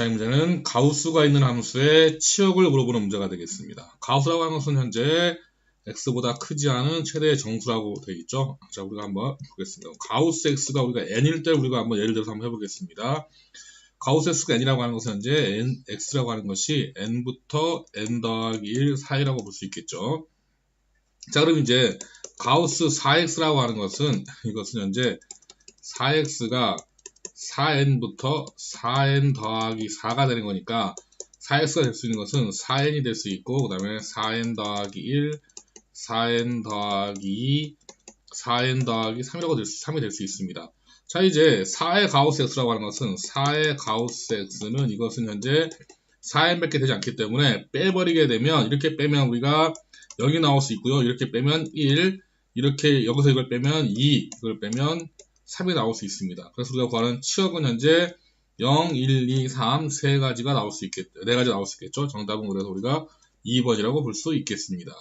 자, 이 문제는 가우스가 있는 함수의 치역을 물어보는 문제가 되겠습니다. 가우스라고 하는 것은 현재 x보다 크지 않은 최대의 정수라고 되어 있죠. 자, 우리가 한번 보겠습니다. 가우스 x가 우리가 n일 때 우리가 한번 예를 들어서 한번 해보겠습니다. 가우스 x가 n이라고 하는 것은 현재 n, x라고 하는 것이 n부터 n 더하기 1 사이라고 볼 수 있겠죠. 자, 그럼 이제 가우스 4x라고 하는 것은 이것은 현재 4x가 4n부터 4n 더하기 4가 되는 거니까 4x가 될 수 있는 것은 4n이 될 수 있고 그 다음에 4n 더하기 1, 4n 더하기 2, 4n 더하기 3이라고 될 수, 3이 될 수 있습니다. 자 이제 4의 가우스 x라고 하는 것은 4의 가우스 x는 이것은 현재 4n밖에 되지 않기 때문에 빼버리게 되면 이렇게 빼면 우리가 0이 나올 수 있고요. 이렇게 빼면 1, 이렇게 여기서 이걸 빼면 2, 이걸 빼면 3이 나올 수 있습니다. 그래서 우리가 구하는 치역은 현재 0, 1, 2, 3, 세 가지가 나올 수 있겠죠. 네 가지 나올 수 있겠죠. 정답은 그래서 우리가 2번이라고 볼 수 있겠습니다.